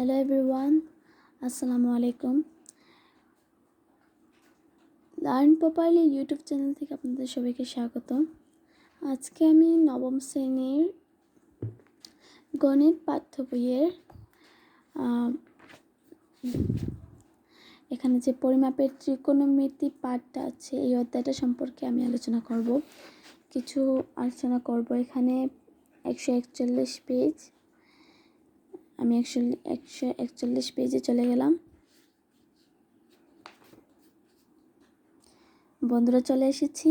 Hello everyone আসসালামু আলাইকুম learn properly YouTube channel থেকে আপনাদের সবাইকে স্বাগত আজকে আমি নবম শ্রেণির গণিত পাঠ্য বইয়ের এখানে যে পরিমাপের ত্রিকোণমিতি পাঠটা আছে, এই অধ্যায়টা সম্পর্কে আমি আলোচনা করব। কিছু আলোচনা করব। এখানে একশো একচল্লিশ পেজ। আমি একশো একশো একচল্লিশ পেজে চলে গেলাম। বন্ধুরা চলে এসেছি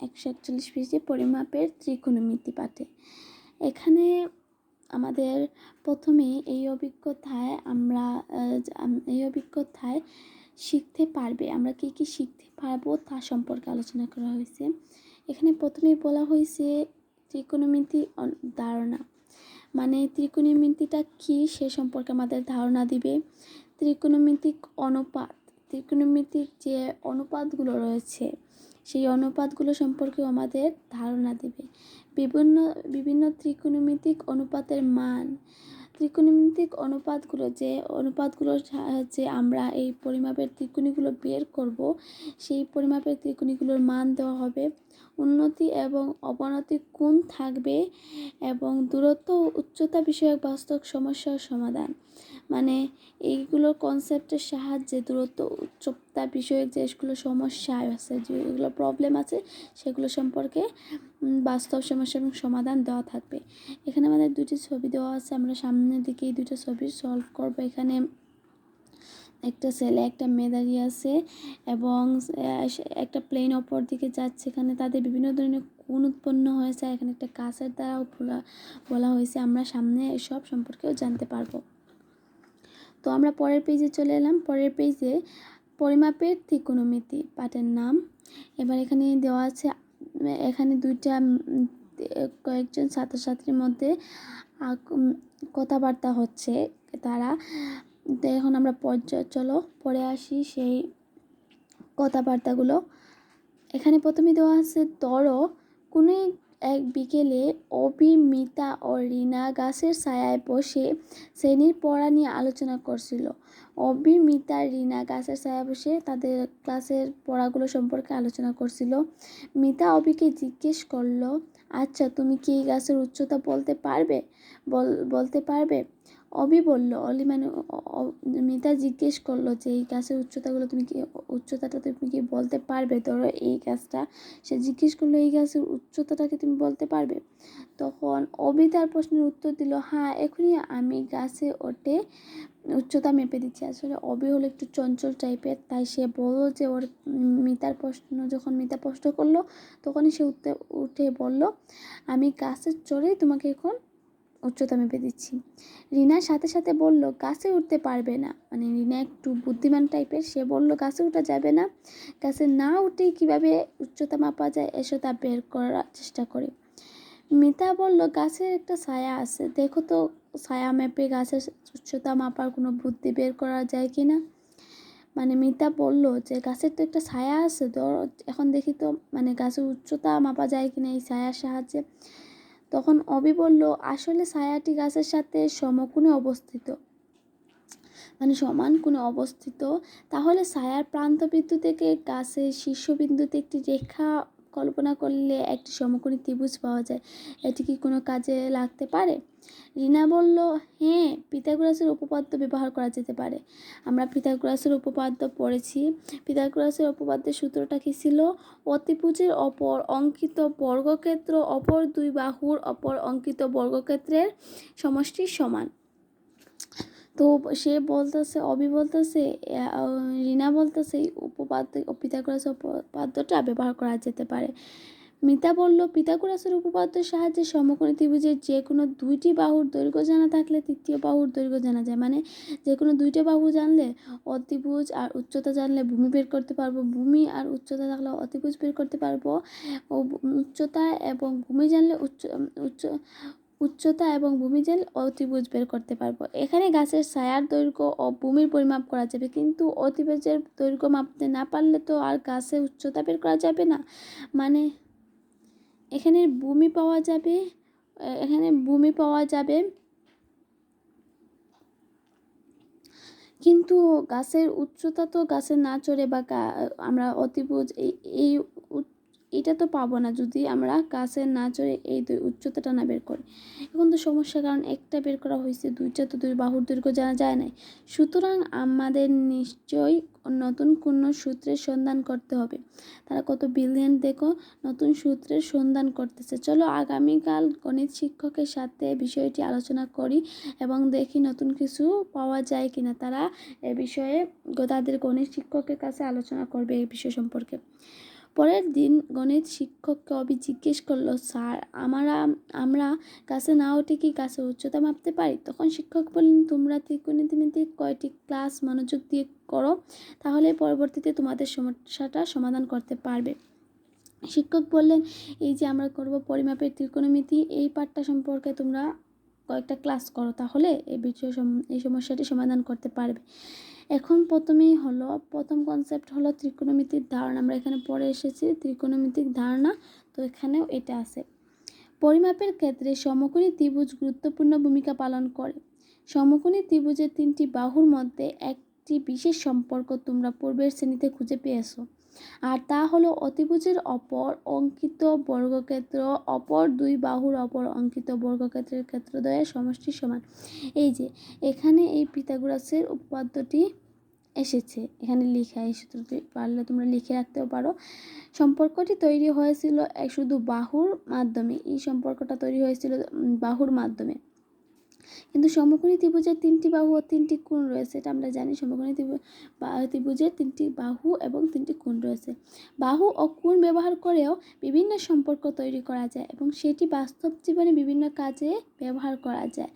একশো একচল্লিশ পেজে পরিমাপের ত্রিকোণমিতি পাঠে। এখানে আমাদের প্রথমে এই অভিজ্ঞতায় আমরা এই অভিজ্ঞতায় শিখতে পারবে, আমরা কি কি শিখতে পারব তা সম্পর্কে আলোচনা করা হয়েছে। এখানে প্রথমেই বলা হয়েছে ত্রিকোণমিতি ধারণা। মানে ত্রিকোণমিতিটা কি সে সম্পর্কে আমাদের ধারণা দিবে। ত্রিকোণমিতিক অনুপাত, ত্রিকোণমিতিক যে অনুপাতগুলো রয়েছে, সেই অনুপাতগুলো সম্পর্কেও আমাদের ধারণা দিবে। বিভিন্ন বিভিন্ন ত্রিকোণমিতিক অনুপাতের মান ত্রিকোণমিতিক অনুপাতগুলো যে অনুপাতগুলোর সাহায্যে আমরা এই পরিমাপের ত্রিকোণীগুলো বের করব, সেই পরিমাপের ত্রিকোণীগুলোর মান দেওয়া হবে। উন্নতি এবং অবনতি কোণ থাকবে এবং দূরত্ব উচ্চতা বিষয়ক বাস্তব সমস্যার সমাধান। মানে এইগুলোর কনসেপ্টের সাহায্যে দূরত্ব, উচ্চতা বিষয়ক যেগুলো সমস্যা আছে যেগুলো প্রবলেম আছে, সেগুলো সম্পর্কে বাস্তব সমস্যা এবং সমাধান দেওয়া থাকবে। এখানে আমাদের দুটি ছবি দেওয়া আছে, আমরা সামনের দিকে এই দুটো ছবি সলভ করব। এখানে একটা ছেলে, একটা মেয়ে দাঁড়িয়ে আছে এবং একটা প্লেন অপর দিকে যাচ্ছে। এখানে তাদের বিভিন্ন ধরনের কোণ উৎপন্ন হয়েছে। এখানে একটা কাছের দ্বারাও বলা হয়েছে। আমরা সামনে এসব সম্পর্কেও জানতে পারব। তো আমরা পরের পেজে চলে এলাম। পরের পেজে পরিমাপের ত্রিকোণমিতি পাঠের নাম। এবার এখানে দেওয়া আছে, এখানে দুইটা কয়েকজন ছাত্রছাত্রীর মধ্যে কথাবার্তা হচ্ছে তারা। এখন আমরা পর্যায় চলো পরে আসি সেই কথাবার্তাগুলো। এখানে প্রথমে দেওয়া আছে ধরো কোনো এক বিকেলে অবি মিতা ও রিনা গাছের ছায়ায় বসে শ্রেণির পড়া নিয়ে আলোচনা করছিল। অবি মিতা রিনা গাছের ছায়ায় বসে তাদের ক্লাসের পড়াগুলো সম্পর্কে আলোচনা করছিল। মিতা অবিকে জিজ্ঞেস করল আচ্ছা তুমি কি এই গাছের উচ্চতা বলতে পারবে? বল, বলতে পারবে। অবি বলল অলি মানে মিতা জিজ্ঞেস করল যে, এই গাছের উচ্চতাগুলো তুমি কি, উচ্চতাটা তুমি কি বলতে পারবে? ধরো এই গাছটা। সে জিজ্ঞেস করল, এই গাছের উচ্চতাটাকে তুমি বলতে পারবে? তখন অবি তার প্রশ্নের উত্তর দিল হ্যাঁ এখনই আমি গাছে ওঠে উচ্চতা মেপে দিচ্ছি। আসলে অবি হলো একটু চঞ্চল টাইপের, তাই সে বলল যে, ওর মিতার প্রশ্ন, যখন মিতা প্রশ্ন করল, তখনই সে উঠে বলল, আমি গাছে চড়েই তোমাকে এখন উচ্চতা মেপে দিচ্ছি রিনার সাথে সাথে বলল, গাছে উঠতে পারবে না। মানে রিনা একটু বুদ্ধিমান টাইপের, সে বলল, গাছে উঠা যাবে না। গাছে না উঠে কীভাবে উচ্চতা মাপা যায়, এসে তা বের করার চেষ্টা করে। মিতা বলল, গাছের একটা ছায়া আছে। দেখো তো, ছায়া মেপে গাছের উচ্চতা মাপার কোনো বুদ্ধি বের করা যায় কি না? মানে মিতা বলল, যে গাছের তো একটা ছায়া আছে, ধর, এখন দেখি তো মানে গাছের উচ্চতা মাপা যায় কি না এই ছায়ার সাহায্যে? তখন অবি বলল, আসলে ছায়াটি গাছের সাথে সমকোণে অবস্থিত। মানে সমান কোণে অবস্থিত। তাহলে ছায়ার প্রান্তবিন্দু থেকে গাছের শীর্ষবিন্দুতে একটি রেখা কল্পনা করলে একটি সমকোণী ত্রিভুজ পাওয়া যায়। এটি কি কোনো কাজে লাগতে পারে? রিনা বলল হ্যাঁ পিথাগোরাসের উপপাদ্য ব্যবহার করা যেতে পারে। আমরা পিথাগোরাসের উপপাদ্য পড়েছি। পিথাগোরাসের উপপাদ্যের সূত্রটা কী ছিল? অতিভুজের অপর অঙ্কিত বর্গক্ষেত্র অপর দুই বাহুর অপর অঙ্কিত বর্গক্ষেত্রের সমষ্টির সমান। তো সে বলতেছে, অবি বলতেছে রিনা বলতেছে, উপপাদ্য, পিথাগোরাসের উপপাদ্যটা ব্যবহার করা যেতে পারে। মিতা বলল, পিথাগোরাসের উপপাদ্যের সাহায্যে সমকোণী ত্রিভুজের যে কোনো দুইটি বাহুর দৈর্ঘ্য জানা থাকলে তৃতীয় বাহুর দৈর্ঘ্য জানা যায়। মানে যে কোনো দুইটা বাহু জানলে অতিভুজ আর উচ্চতা জানলে ভূমি বের করতে পারব। ভূমি আর উচ্চতা থাকলে অতিভুজ বের করতে পারব। উচ্চতা এবং ভূমি জানলে উচ্চ উচ্চ উচ্চতা এবং ভূমি জানলে অতিভুজ বের করতে পারব। এখানে গাছের ছায়ার দৈর্ঘ্য ও ভূমির পরিমাপ করা যাবে, কিন্তু অতিভুজের দৈর্ঘ্য মাপতে না পারলে তো আর গাছের উচ্চতা বের করা যাবে না। মানে এখানে ভূমি পাওয়া যাবে, এখানে ভূমি পাওয়া যাবে, কিন্তু গাছের উচ্চতা তো গাছে না চড়ে বা আমরা অতিভুজ এই এটা তো পাবো না যদি আমরা কাছে না চড়ে এই দুই উচ্চতাটা না বের করি। এখন তো সমস্যা, কারণ একটা বের করা হয়েছে, দুইটা তো দুই বাহুর দৈর্ঘ্য জানা যায় নাই। সুতরাং আমাদের নিশ্চয়ই নতুন কোনো সূত্রের সন্ধান করতে হবে। তারা কত বিলিয়ন দেখো, নতুন সূত্রের সন্ধান করতেছে। চলো আগামীকাল গণিত শিক্ষকের সাথে বিষয়টি আলোচনা করি এবং দেখি নতুন কিছু পাওয়া যায় কিনা। তারা এ বিষয়ে তাদের গণিত শিক্ষকের কাছে আলোচনা করবে এই বিষয় সম্পর্কে। পরের দিন গণিত শিক্ষককে অবি জিজ্ঞেস করল, স্যার, আমরা আমরা কাছে না উঠে কি কাছে উচ্চতা মাপতে পারি? তখন শিক্ষক বললেন, তোমরা ত্রিকোণমিতিক কয়টি ক্লাস মনোযোগ দিয়ে করো, তাহলে পরবর্তীতে তোমাদের সমস্যাটা সমাধান করতে পারবে। শিক্ষক বললেন, এই যে আমরা করব পরিমাপের ত্রিকোণমিতি, এই পাঠটা সম্পর্কে তোমরা কয়েকটা ক্লাস করো, তাহলে এই বিষয় এই সমস্যাটি সমাধান করতে পারবে। এখন প্রথমেই হলো, প্রথম কনসেপ্ট হলো ত্রিকোণমিতিক ধারণা। আমরা এখানে পড়ে এসেছি ত্রিকোণমিতিক ধারণা, তো এখানেও এটা আছে। পরিমাপের ক্ষেত্রে সমকোণী ত্রিভুজ গুরুত্বপূর্ণ ভূমিকা পালন করে। সমকোণী ত্রিভুজের তিনটি বাহুর মধ্যে একটি বিশেষ সম্পর্ক তোমরা পূর্বের শ্রেণীতে খুঁজে পেয়েছ। আর তা হলো অতিভুজের অপর অঙ্কিত বর্গক্ষেত্র, অপর দুই বাহুর অপর অঙ্কিত বর্গক্ষেত্রের ক্ষেত্রদ্বয়ের সমষ্টি সমান। এই যে, এখানে এই পিথাগোরাসের উপপাদ্যটি এসেছে। এখানে লেখা, এই সূত্রটি পারলে তোমরা লিখে রাখতেও পারো। সম্পর্কটি তৈরি হয়েছিল শুধু বাহুর মাধ্যমে। এই সম্পর্কটা তৈরি হয়েছিল বাহুর মাধ্যমে। কিন্তু সমকোণী ত্রিভুজের তিনটি বাহু ও তিনটি কোণ রয়েছে, এটা আমরা জানি। সমকোণী ত্রিভুজের তিনটি বাহু এবং তিনটি কোণ রয়েছে। বাহু ও কোণ ব্যবহার করেও বিভিন্ন সম্পর্ক তৈরি করা যায় এবং সেটি বাস্তব জীবনে বিভিন্ন কাজে ব্যবহার করা যায়।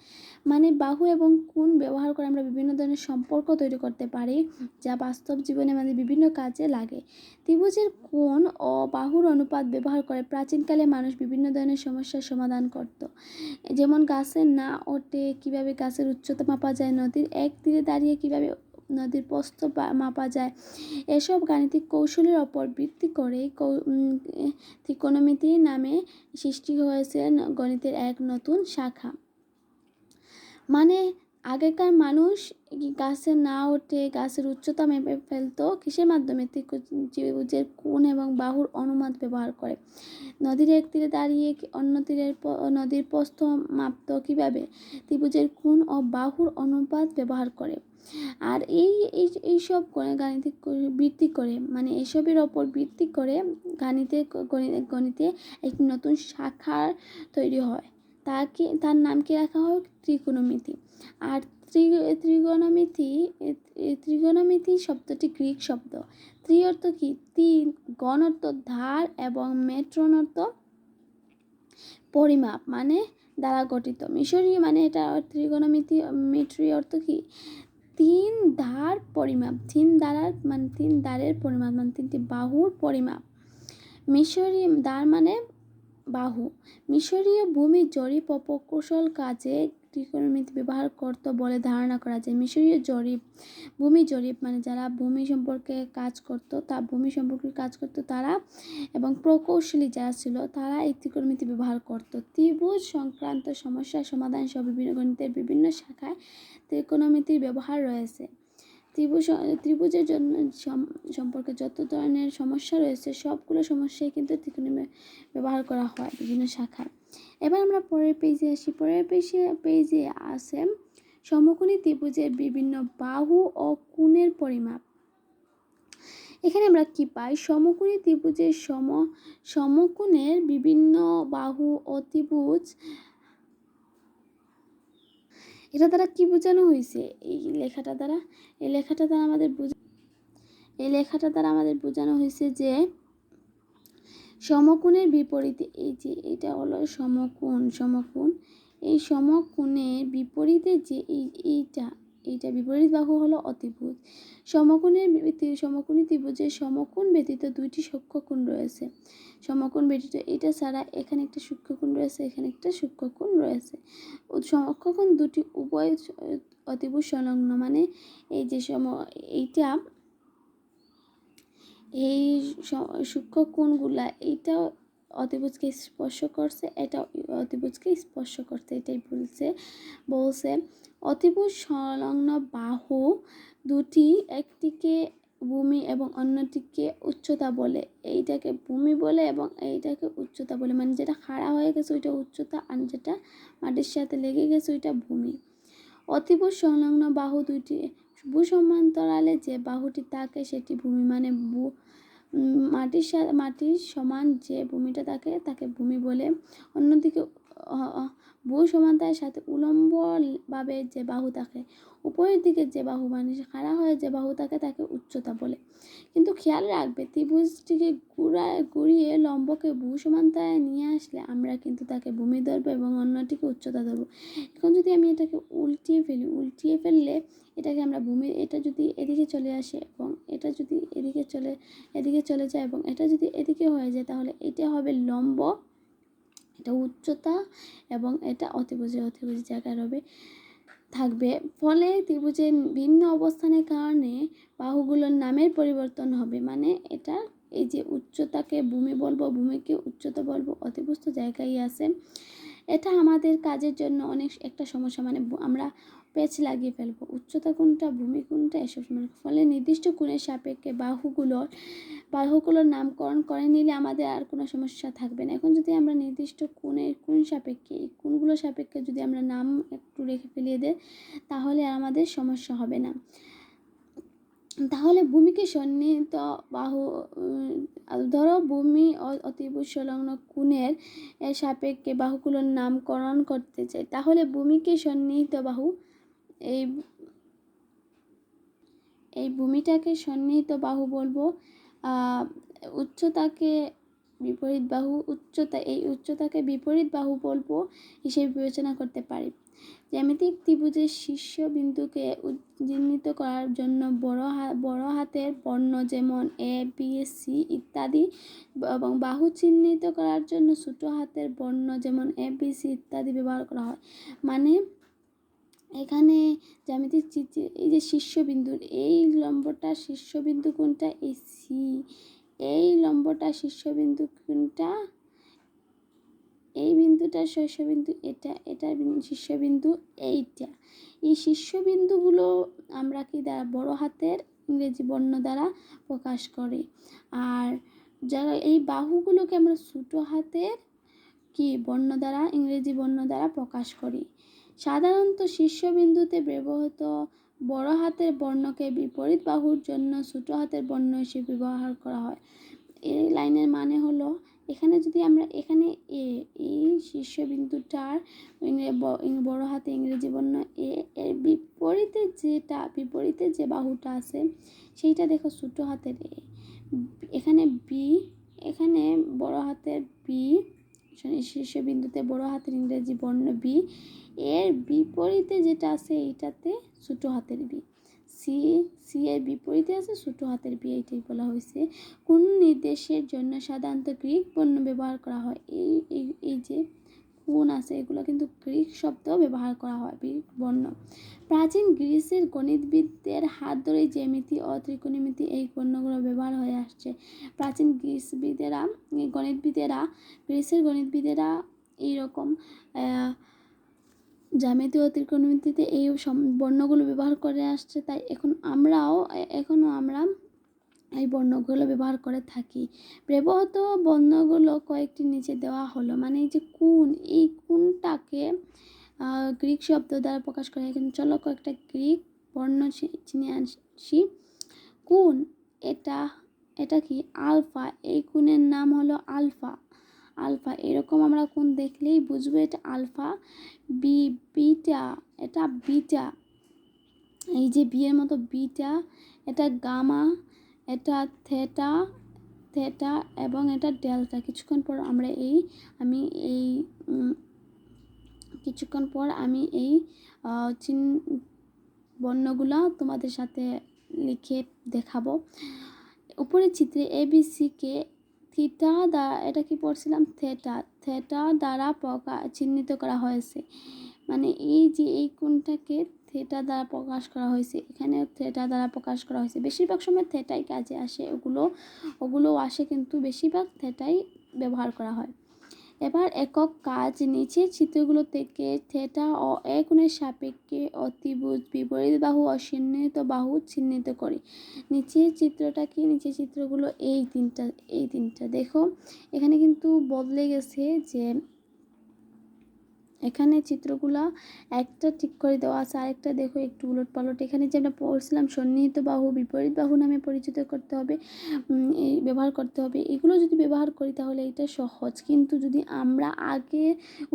মানে বাহু এবং কোণ ব্যবহার করে আমরা বিভিন্ন ধরনের সম্পর্ক তৈরি করতে পারি, যা বাস্তব জীবনে মানে বিভিন্ন কাজে লাগে। ত্রিভুজের কোণ ও বাহুর অনুপাত ব্যবহার করে প্রাচীনকালে মানুষ বিভিন্ন ধরনের সমস্যার সমাধান করত। যেমন গাছের না ওঠে কীভাবে গাছের উচ্চতা মাপা যায়, নদীর এক তীরে দাঁড়িয়ে কীভাবে নদীর প্রস্থ মাপা যায়, এসব গাণিতিক কৌশলের ওপর ভিত্তি করে ত্রিকোণমিতি নামে সৃষ্টি হয়েছে গণিতের এক নতুন শাখা। মানে আগেকার মানুষ গাছে না ওঠে গাছের উচ্চতা মেপে ফেলতো? কিসের মাধ্যমে? ত্রিভুজের কোণ এবং বাহুর অনুমাত ব্যবহার করে। নদীর এক তীরে দাঁড়িয়ে অন্য তীরের নদীর প্রস্থ মাপত কীভাবে? ত্রিভুজের কোণ ও বাহুর অনুপাত ব্যবহার করে। আর এই এই, এইসব গাণিতিক ভিত্তি করে। মানে এসবের ওপর ভিত্তি করে গাণিতে গণিতে একটি নতুন শাখার তৈরি হয়। তাকে তার নাম কি রাখা হয় ত্রিকোণমিতি। আর ত্রি, ত্রিগোণমিতি ত্রিগোণমিতি শব্দটি গ্রিক শব্দ। ত্রি অর্থ কি? তিন গণ অর্থ ধার এবং মেট্রন অর্থ পরিমাপ মানে দ্বারা গঠিত। মিশরীয় মানে এটা ত্রিগোণমিতি, মিট্রি অর্থ কি? তিন ধার পরিমাপ, তিন দ্বারার মানে তিন দ্বারের পরিমাপ মানে তিনটি বাহুর পরিমাপ। মিশরীয় দ্বার মানে বাহু। মিশরীয় ভূমি জরিপ ও প্রকৌশল কাজে ত্রিকোণমিতি ব্যবহার করত বলে ধারণা করা যায়। মিশরীয় জরিপ, ভূমি জরিপ মানে যারা ভূমি সম্পর্কে কাজ করত, তা ভূমি সম্পর্কে কাজ করত তারা এবং প্রকৌশলী যারা ছিল তারা এই ত্রিকোণমিতি ব্যবহার করত। ত্রিভুজ সংক্রান্ত সমস্যা সমাধান সহ বিভিন্ন গণিতের বিভিন্ন শাখায় ত্রিকোণমিতির ব্যবহার রয়েছে। ত্রিভুজ ত্রিভুজের জন্য সম্পর্কে যত ধরনের সমস্যা রয়েছে, সবগুলো সমস্যাই কিন্তু ত্রিকোণমি ব্যবহার করা হয় বিভিন্ন শাখায়। এবার আমরা পরের পেজে আসি। পরের পেজে পেজে আছে সমকোণী ত্রিভুজের বিভিন্ন বাহু ও কোণের পরিমাপ। এখানে আমরা কি পাই? সমকোণী ত্রিভুজের সম, সমকোণের বিভিন্ন বাহু ও ত্রিভুজ এটা দ্বারা কি বোঝানো হয়েছে? এই লেখাটা দ্বারা? এই লেখাটা দ্বারা আমাদের বোঝা, এই লেখাটা দ্বারা আমাদের বোঝানো হয়েছে যে সমকোণের বিপরীতে, এই যে এটা হলো সমকোণ সমকোণ। এই সমকোণের বিপরীতে যে এই, এইটা এইটা বিপরীত বাহু হলো অতিভুজ। সমকোণের সমকোণী ত্রিভুজের সমকোণ ব্যতীত দুইটি সূক্ষ্মকোণ রয়েছে। সমকোণ ব্যতীত এটা ছাড়া এখানে একটা সূক্ষ্মকোণ রয়েছে, এখানে একটা সূক্ষ্মকোণ রয়েছে। ও দুটি উভয় অতিভুজ সংলগ্ন মানে এই যে সম, এইটা, এই স- সূক্ষ্ম কোণগুলা, এইটা অতিভুজকে স্পর্শ করছে, এটা অতিভুজকে স্পর্শ করছে, এটাই বলছে বলছে অতিভুজ সংলগ্ন বাহু দুটি একটিকে ভূমি এবং অন্যটিকে উচ্চতা বলে। এইটাকে ভূমি বলে এবং এইটাকে উচ্চতা বলে। মানে যেটা খাড়া হয়ে গেছে ওইটা উচ্চতা আর যেটা মাটির সাথে লেগে গেছে ওইটা ভূমি। অতিভুজ সংলগ্ন বাহু দুইটি ভূসমান্তরালে যে বাহুটি থাকে সেটি ভূমি। মানে ভূ মাটির সাথে মাটির সমান যে ভূমিটা থাকে তাকে ভূমি বলে। অন্যদিকে ভূ সমান্তরালের সাথে উলম্বভাবে যে বাহু থাকে, উপরের দিকে যে বাহু মানে খাড়া হয়ে যে বাহু থাকে তাকে উচ্চতা বলে। কিন্তু খেয়াল রাখবে, ত্রিভুজটিকে ঘুরায় ঘুরিয়ে লম্বকে ভূ সমান্তরালে নিয়ে আসলে আমরা কিন্তু তাকে ভূমি ধরবো এবং অন্যটিকে উচ্চতা ধরবো। এখন যদি আমি এটাকে উল্টিয়ে ফেলি, উল্টিয়ে ফেললে এটাকে আমরা ভূমি, এটা যদি এদিকে চলে আসে এবং এটা যদি এদিকে চলে এদিকে চলে যায় এবং এটা যদি এদিকে হয়ে যায়, তাহলে এটা হবে লম্ব এটা উচ্চতা এবং এটা অতিভুজে অতিভুজ জায়গায় হবে থাকবে। ফলে ত্রিভুজের ভিন্ন অবস্থানের কারণে বাহুগুলোর নামের পরিবর্তন হবে। মানে এটা এই যে উচ্চতাকে ভূমি বলব, ভূমিকে উচ্চতা বলব অতিভুস্ত জায়গায় আছে। এটা আমাদের কাজের জন্য অনেক একটা সমস্যা। মানে আমরা পেচ লাগিয়ে ফেলব। উচ্চতা কোনটা, ভূমি কোনটা, এসব সময় ফলে নির্দিষ্ট কোণের সাপেক্ষে বাহুগুলোর বাহুগুলোর নামকরণ করে নিলে আমাদের আর কোনো সমস্যা থাকবে না। এখন যদি আমরা নির্দিষ্ট কোণের কোন সাপেক্ষে, এই কোণগুলো সাপেক্ষে যদি আমরা নাম একটু রেখে ফেলিয়ে দেয় তাহলে আর আমাদের সমস্যা হবে না। তাহলে ভূমিকে সন্নিহিত বাহু ধরো ভূমি অতিভুজ সংলগ্ন কোণের সাপেক্ষে বাহুগুলোর নামকরণ করতে চাই, তাহলে ভূমিকে সন্নিহিত বাহু এই এই ভূমিটাকে সন্নিহিত বাহু বলব। উচ্চতাকে বিপরীত বাহু, উচ্চতা, এই উচ্চতাকে বিপরীত বাহু বলব হিসেবে বিবেচনা করতে পারি। জ্যামিতিক ত্রিভুজের শীর্ষ বিন্দুকে চিহ্নিত করার জন্য বড় বড় হাতের বর্ণ যেমন এ, বি, সি ইত্যাদি এবং বাহু চিহ্নিত করার জন্য ছোট হাতের বর্ণ যেমন এ, বি, সি ইত্যাদি ব্যবহার করা হয়। মানে এখানে জ্যামিতিক চিত্রে এই যে শীর্ষবিন্দুর, এই লম্বটা শীর্ষবিন্দু কোনটা? এই সি এই লম্বটা শীর্ষবিন্দু কোনটা? এই বিন্দুটা শীর্ষবিন্দু এটা এটা শীর্ষবিন্দু এইটা। এই শীর্ষবিন্দুগুলো আমরা কি দ্বারা, বড় হাতের ইংরেজি বর্ণ দ্বারা প্রকাশ করি। আর যারা এই বাহুগুলোকে আমরা ছোটো হাতের কি বর্ণ দ্বারা, ইংরেজি বর্ণ দ্বারা প্রকাশ করি। সাধারণত শীর্ষবিন্দুতে ব্যবহৃত বড় হাতের বর্ণকে বিপরীত বাহুর জন্য ছোট হাতের বর্ণ হিসেবে ব্যবহার করা হয়। এই লাইনের মানে হলো, এখানে যদি আমরা, এখানে এ এই শীর্ষবিন্দুটার বড় হাতে ইংরেজি বর্ণ, এ, এর বিপরীতে যেটা, বিপরীতে যে বাহুটা আছে, সেইটা দেখো ছোট হাতের এ। এখানে বি, এখানে বড় হাতের বি শীর্ষবিন্দুতে বড় হাতের ইংরেজি বর্ণ বি। এর বিপরীতে যেটা আছে এইটাতে ছোটো হাতের বি। সি সি এর বিপরীতে আছে ছোট হাতের বি এইটাই বলা হয়েছে। কোন নির্দেশের জন্য সাধারণত গ্রিক বর্ণ ব্যবহার করা হয়। এই এই যে কোন আছে, এগুলো কিন্তু গ্রিক শব্দ ব্যবহার করা হয় গ্রিক বর্ণ। প্রাচীন গ্রিসের গণিতবিদদের হাত ধরে জ্যামিতি ও ত্রিকোণমিতি এই বর্ণগুলো ব্যবহার হয়ে আসছে। প্রাচীন গ্রিসবিদেরা, গণিতবিদেরা, গ্রিসের গণিতবিদেরা এইরকম জ্যামিতি ও ত্রিকোণমিতিতে এই বর্ণগুলো ব্যবহার করে আসছে, তাই এখন আমরাও এখনও আমরা এই বর্ণগুলো ব্যবহার করে থাকি। ব্যবহৃত বর্ণগুলো কয়েকটি নিচে দেওয়া হলো। মানে এই যে কোন, এই কোনটাকে গ্রিক শব্দ দ্বারা প্রকাশ করে এখানে চলো কয়েকটা গ্রিক বর্ণ চিনে আসি। কোন, এটা এটা কি আলফা? এই কোণের নাম হলো আলফা। আলফা, এরকম আমরা কোন দেখলেই বুঝব এটা আলফা। বি, বিটা, এটা বিটা। এই যে বিয়ের মতো বিটা, এটা গামা এটা থেটা থেটা এবং এটা ডেল্টা কিছুক্ষণ পর আমরা এই, আমি এই কিছুক্ষণ পর আমি এই চিন, বর্ণগুলো তোমাদের সাথে লিখে দেখাবো। উপরের চিত্রে এবিসিকে থিটা দ্বারা, এটা কি পড়ছিলাম? থেটা থেটা দ্বারা প্রকা চিহ্নিত করা হয়েছে। মানে এই যে এই কোণটাকে থেটা দ্বারা প্রকাশ করা হয়েছে এখানে থেটা দ্বারা প্রকাশ করা হয়েছে। বেশিরভাগ সময় থেটাই কাজে আসে, ওগুলো ওগুলো আসে কিন্তু বেশিরভাগ থেটাই ব্যবহার করা হয়। এবার একক কাজ নিচে চিত্রগুলো থেকে থেটা ও এগুণের সাপেক্ষে অতিভুজ বিপরীত বাহু অচিহ্নিত বাহু চিহ্নিত করি। নিচের চিত্রটা কি নিচের চিত্রগুলো এই তিনটা এই তিনটা। দেখো, এখানে কিন্তু বদলে গেছে যে এখানে চিত্রগুলো একটা ঠিক করে দেওয়া আছে, আরেকটা দেখো একটু উলট পালট এখানে যে আমরা পড়ছিলাম, সন্নিহিত বাহু, বিপরীত বাহু নামে পরিচিত করতে হবে এই ব্যবহার করতে হবে। এগুলো যদি ব্যবহার করি তাহলে এটা সহজ, কিন্তু যদি আমরা আগে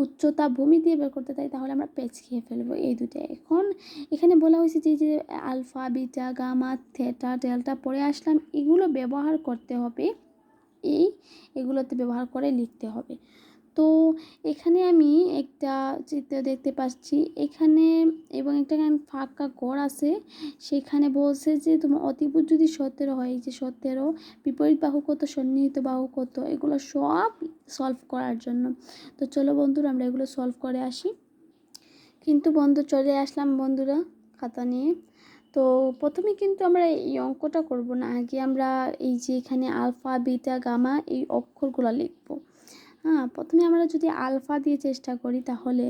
উচ্চতা ভূমি দিয়ে বের করতে চাই, তাহলে আমরা পেচ খেয়ে ফেলব এই দুটো এখন এখানে বলা হয়েছে যে যে alpha, beta, gamma, theta, delta পরে আসলাম, এগুলো ব্যবহার করতে হবে, এই এগুলোতে ব্যবহার করে লিখতে হবে। তো এখানে আমি একটা চিত্র দেখতে পাচ্ছি। এখানে এবং একটা ফাঁকা ঘর আছে। সেখানে বলছে যে, তোমার অতিভুজ যদি সতেরো হয় যে সতেরো, বিপরীত বাহু কত, সন্নিহিত বাহু কত, এগুলো সব সলভ করার জন্য। তো চলো বন্ধুরা, আমরা এগুলো সলভ করে আসি। কিন্তু বন্ধু, চলে আসলাম বন্ধুরা খাতা নিয়ে। তো প্রথমে কিন্তু আমরা এই অঙ্কটা করব না, আগে আমরা এই যে এখানে আলফা, বিটা, গামা এই অক্ষরগুলো লিখব। হ্যাঁ প্রথমে আমরা যদি আলফা দিয়ে চেষ্টা করি তাহলে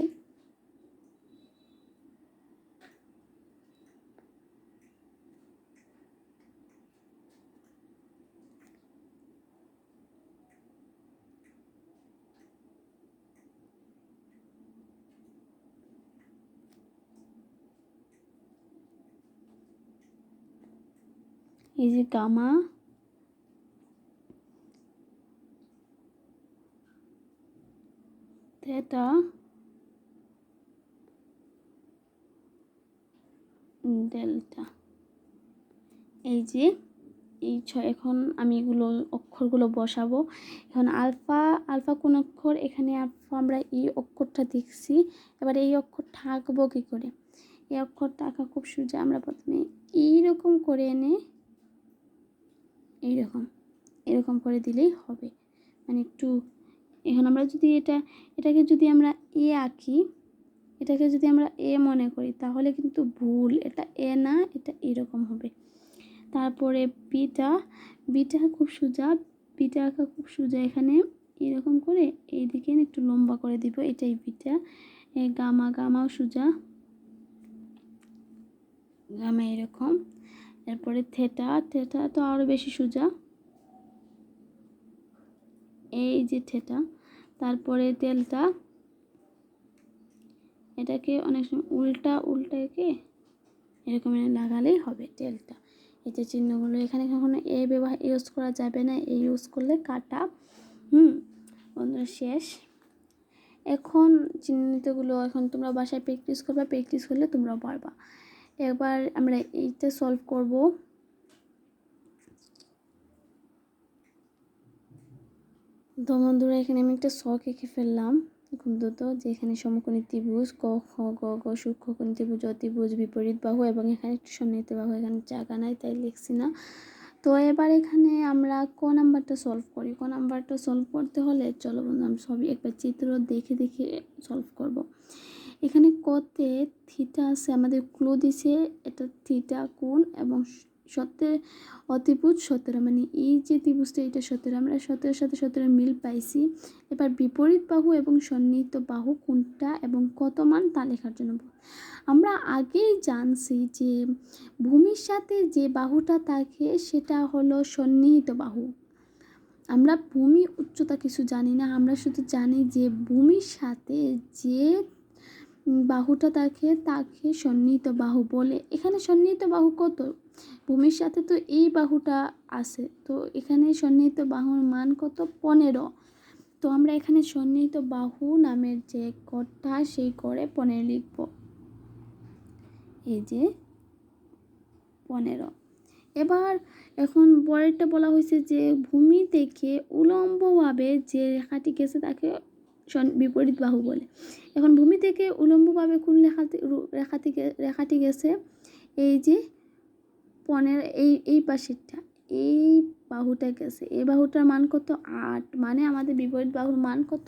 এই গামা থেটা ডেল্টা। এই যে, এই ছয় এখন আমি এগুলো, অক্ষরগুলো বসাবো। এখন আলফা আলফা কোন অক্ষর? এখানে আলফা আমরা এই অক্ষরটা দেখছি। এবার এই অক্ষরটা আঁকবো কী করে? এই অক্ষরটা আঁকা খুব সোজা। আমরা প্রথমে এইরকম করে এনে, এইরকম, এরকম করে দিলেই হবে। মানে একটু এখন আমরা যদি এটা, এটাকে যদি আমরা এ আঁকি, এটাকে যদি আমরা এ মনে করি, তাহলে কিন্তু ভুল, এটা এ না, এটা এরকম হবে। তারপরে বিটা বিটা খুব সোজা, বিটা আঁকা খুব সোজা এখানে, এরকম করে এইদিকে একটু লম্বা করে দিব, এটাই বিটা। গামা, গামাও সোজা, গামা এরকম। এরপরে থেটা থেটা তো আরও বেশি সোজা। এই যে থেটা তারপরে তেলটা, এটাকে অনেক সময় উল্টা উল্টা উল্টাকে এরকম লাগালেই হবে তেলটা। এই যে চিহ্নগুলো, এখানে কখনো এ ব্যবহার, ইউজ করা যাবে না, এই ইউজ করলে কাটা, হুম, বন্ধুরা শেষ। এখন চিহ্নিতগুলো, এখন তোমরা বাসায় প্র্যাকটিস করবা প্র্যাকটিস করলে তোমরাও পারবা। এবার আমরা এইটা সলভ করব। তো বন্ধুরা, এখানে আমি একটা শখ এঁকে ফেললাম। খুব দ্রুত, যে এখানে সমকোণী ত্রিভুজ, ক, খ, গ গ, সূক্ষ্মকোণী ত্রিভুজ অতিভুজ বিপরীত বাহু এবং এখানে একটু সন্নিহিত বাহু এখানে জায়গা নাই, তাই লিখছি না। তো এবার এখানে আমরা ক নাম্বারটা সলভ করি। ক নাম্বারটা সলভ করতে হলে, চলো বন্ধু, আমি সবই একবার চিত্র দেখে দেখে সলভ করব। এখানে কতে থিটা আছে, আমাদের ক্লু দিছে, এটা থিটা কোণ এবং সত্যের অতিভুজ সতেরো মানে এই যে ত্রিভুজটা, এটা সতেরো। আমরা সতেরোর সাথে সতেরো মিল পাইছি। এবার বিপরীত বাহু এবং সন্নিহিত বাহু কোনটা এবং কত মান তা লেখার জন্য আমরা আগেই জানছি যে ভূমির সাথে যে বাহুটা থাকে, সেটা হলো সন্নিহিত বাহু। আমরা ভূমি উচ্চতা কিছু জানি না। আমরা শুধু জানি যে ভূমির সাথে যে বাহুটা থাকে, তাকে সন্নিহিত বাহু বলে। এখানে সন্নিহিত বাহু কত? ভূমির সাথে তো এই বাহুটা আছে। তো এখানে সন্নিহিত বাহুর মান কত? পনেরো। তো আমরা এখানে সন্নিহিত বাহু নামের যে করটা সেই করে পনেরো লিখব। এই যে পনেরো। এবার এখন পরেরটা বলা হয়েছে যে ভূমি থেকে উলম্বভাবে যে রেখাটি গেছে তাকে বিপরীত বাহু বলে। এখন ভূমি থেকে উলম্বভাবে কোন লেখাটি রেখাটি রেখাটি গেছে? এই যে পনেরো, এই এই পাশেরটা, এই বাহুটা গেছে। এই বাহুটার মান কত? আট। মানে আমাদের বিপরীত বাহুর মান কত?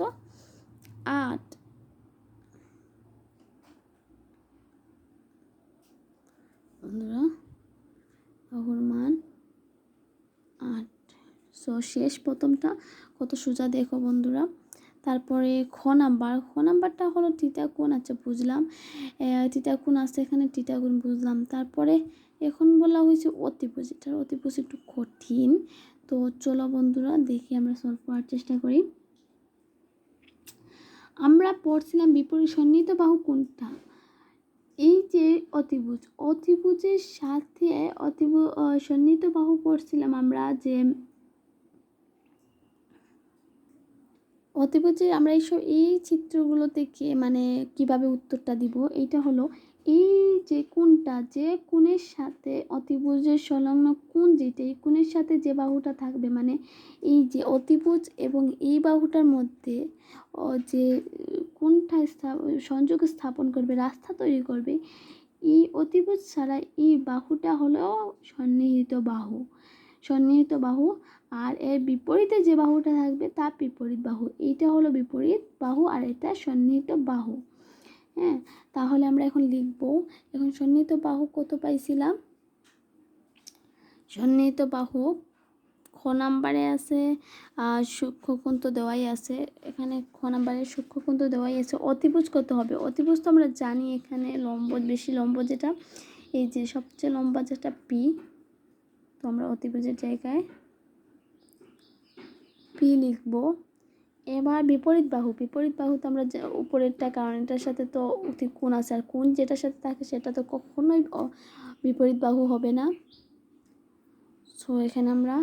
আট। বাহুর মান আট। সো শেষ প্রথমটা, কত সোজা দেখো বন্ধুরা। তারপরে খ নাম্বার। খ নাম্বারটা হলো টিটাকুন আচ্ছা বুঝলাম। টিটাকুন আছে এখানে টিটাকুন বুঝলাম। তারপরে এখন বলা হয়েছে এটার অতিভুজ একটু কঠিন। তো চলো বন্ধুরা, দেখি আমরা সলভ করার চেষ্টা করি। আমরা পড়ছিলাম বিপরীত সন্নিহিত বাহু কোনটা? এই যে অতিভুজ, অতিভুজের সাথে অতিভু সন্নিহিত বাহু পড়ছিলাম আমরা যে অতিভুজে আমরা এইসব, এই চিত্রগুলো থেকে মানে কীভাবে উত্তরটা দিব? এইটা হলো এই যে কোনটা যে কোণের সাথে অতিভুজের সংলগ্ন কোণ যেটা, এই কোণের সাথে যে বাহুটা থাকবে মানে এই যে অতিভুজ এবং এই বাহুটার মধ্যে যে কোনটা সংযোগ স্থাপন করবে, রাস্তা তৈরি করবে, এই অতিভুজ ছাড়া এই বাহুটা হলো সন্নিহিত বাহু। সন্নিহিত বাহু, আর এর বিপরীতে যে বাহুটা থাকবে তা বিপরীত বাহু। এইটা হলো বিপরীত বাহু, আর এটা সন্নিহিত বাহু। হ্যাঁ তাহলে আমরা এখন লিখব। এখন সন্নিহিত বাহু কত পাইছিলাম? সন্নিহিত বাহু খ নাম্বারে আছে সূক্ষ্মকোণ তো দেওয়াই আছে। এখানে খ নাম্বারে সূক্ষ্মকোণ তো দেওয়াই আছে। অতিভুজ কত হবে? অতিভুজ তো আমরা জানি এখানে লম্ব, বেশি লম্ব যেটা। এই যে সবচেয়ে লম্বা যেটা পি তো আমরা অতিভুজের জায়গায় পি লিখব। এবার বিপরীত বাহু বিপরীত বাহু তো আমরা উপরেরটা কারণ এটার সাথে তো অতি কোণ আছে, আর কোণ যেটার সাথে থাকে সেটা তো কখনোই বিপরীত বাহু হবে না। সো এখানে আমরা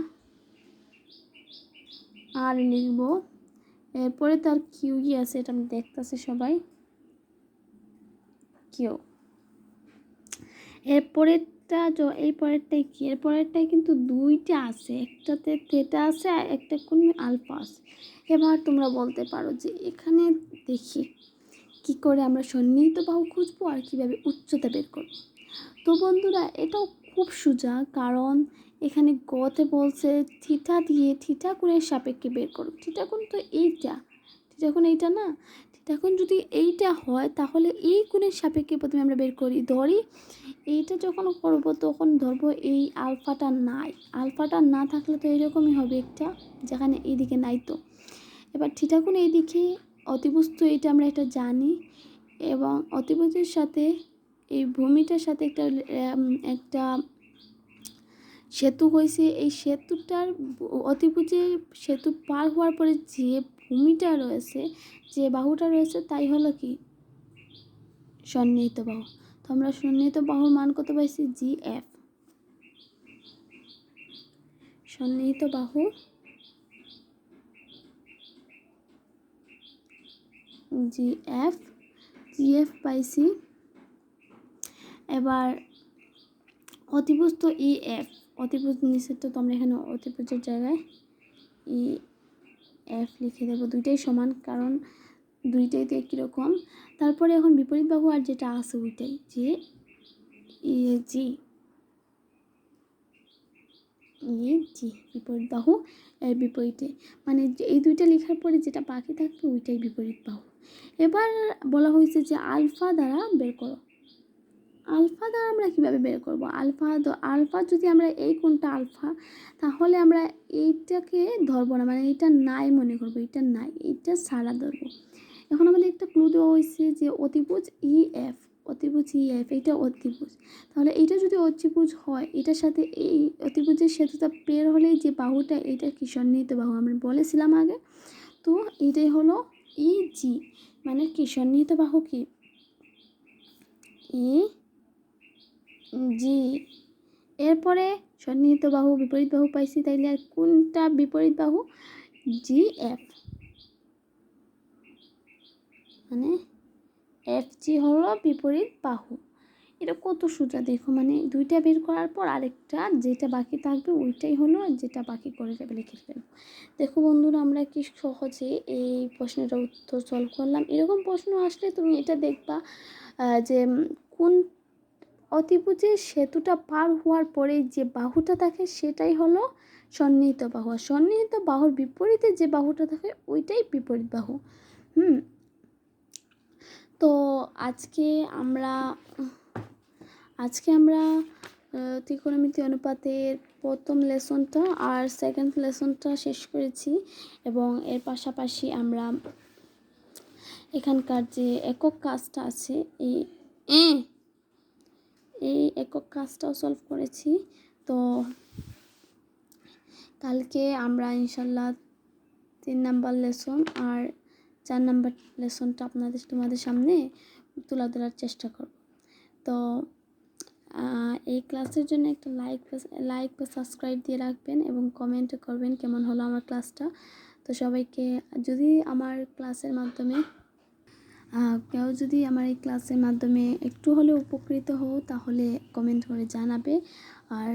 আর লিখব। এরপরে তার কিউ কি আছে, এটা আমি দেখতেছি সবাই। কিউ। এরপরেরটা এই পরেরটাই কি? এর পরেরটাই কিন্তু দুইটা আছে, একটাতে থেটা আছে আর একটা কোন আলফা আছে। এবার তোমরা বলতে পারো যে এখানে দেখি কি করে আমরা সন্নিহিত বাহু খুঁজবো আর কীভাবে উচ্চতা বের করব। তো বন্ধুরা, এটাও খুব সোজা কারণ এখানে গতে বলছে থিটা দিয়ে থিটা কোণের সাপেক্ষে বের করো। থিটা কোণ তো এইটা থিটা কোণ এইটা না? থিটা কোণ যদি এইটা হয় তাহলে এই কোণের সাপেক্ষে প্রথমে আমরা বের করি, ধরি এইটা যখন করব তখন ধরবো এই আলফাটা নাই। আলফাটা না থাকলে তো এরকমই হবে একটা, যেখানে এইদিকে নাই তো। এবার থিটা কোণ এইদিকে অতিবস্তু, এটা আমরা এটা জানি এবং অতিভুজের সাথে, এই ভূমিটার সাথে একটা একটা সেতু হয়েছে। এই সেতুটার অতিভুজে সেতু পার হওয়ার পরে যে ভূমিটা রয়েছে, যে বাহুটা রয়েছে, তাই হলো কি? সন্নিহিত বাহু। তো আমরা সন্নিহিত বাহুর মান কত পাইছি? G F. সন্নিহিত বাহু জি, এফ জি, এফ পাইছি এবার অতিভুজ তো ই, এফ। অতিভুজ নিচেরটা তো আমরা এখানে অতিভুজের জায়গায় ই, এফ লিখে দেবো। দুইটাই সমান, কারণ দুইটাই তো একই রকম। তারপরে এখন বিপরীত বাহু আর যেটা আছে ওইটাই, যে ই, জি। ই জি, বিপরীত বাহু, এর বিপরীতে। মানে এই দুইটা লেখার পরে যেটা বাকি থাকবে ওইটাই বিপরীত বাহু। এবার বলা হয়েছে যে আলফা দ্বারা বের করো। আলফা দ্বারা আমরা কীভাবে বের করব? আলফা আলফা যদি আমরা এই কোনটা আলফা, তাহলে আমরা এইটাকে ধরবো না। মানে এটা নাই মনে করব এটা নাই এটা সারা ধরবো। এখন আমাদের একটা ক্লু দেওয়া হয়েছে যে অতিভুজ ই এফ। অতিভুজ ই এফ এটা অতিভুজ। তাহলে এটা যদি অতিভুজ হয়, এটার সাথে এই অতিভুজের সেতুটা পের হলেই যে বাহুটা এটা কি সন্নিহিত বাহু আমরা বলেছিলাম আগে। তো এটাই হলো ই জি মানে কি সন্নিহিত বাহু কি? ই জি এরপরে সন্নিহিত বাহু, বিপরীত বাহু পাইছি, তাইলে আর কোনটা বিপরীত বাহু? জি এফ মানে এফ জি হলো বিপরীত বাহু। এটা কত সোজা দেখো মানে দুইটা বের করার পর আরেকটা, যেটা বাকি থাকবে ওইটাই হলো আর যেটা বাকি করে যাবে, লিখে ফেলব দেখো বন্ধুরা, আমরা কি সহজে এই প্রশ্নটার উত্তর সলভ করলাম। এরকম প্রশ্ন আসলে তুমি এটা দেখবা যে কোন অতিভুজের সেতুটা পার হওয়ার পরে যে বাহুটা থাকে সেটাই হলো সন্নিহিত বাহু। আর সন্নিহিত বাহুর বিপরীতে যে বাহুটা থাকে, ওইটাই বিপরীত বাহু। হুম? তো আজকে আমরা আজকে আমরা ত্রিকোণমিতি অনুপাতের প্রথম লেসনটা আর সেকেন্ড লেসনটা শেষ করেছি এবং এর পাশাপাশি আমরা এখানকার যে একক কাজটা আছে, এই এই একক কাজটাও সলভ করেছি। তো কালকে আমরা ইনশাল্লাহ তিন নাম্বার লেসন আর চার নাম্বার লেসনটা আপনাদের, তোমাদের সামনে তুলে ধরার চেষ্টা করব। তো এই ক্লাসের জন্য একটা লাইক লাইক বা সাবস্ক্রাইব দিয়ে রাখবেন এবং কমেন্ট করবেন কেমন হলো আমার ক্লাসটা। তো সবাইকে যদি আমার ক্লাসের মাধ্যমে কেউ যদি আমার এই ক্লাসের মাধ্যমে একটু হলে উপকৃত হও, তাহলে কমেন্ট করে জানাবে। আর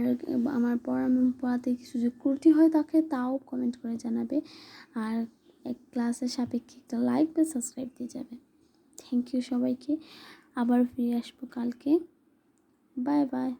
আমার পড়া, পড়াতে কিছু যদি ত্রুটি হয়ে থাকে তাও কমেন্ট করে জানাবে। আর ক্লাসের সাপেক্ষে একটা লাইক বা সাবস্ক্রাইব দিয়ে যাবে। থ্যাংক ইউ সবাইকে। আবার ফিরে আসব কালকে। Bye bye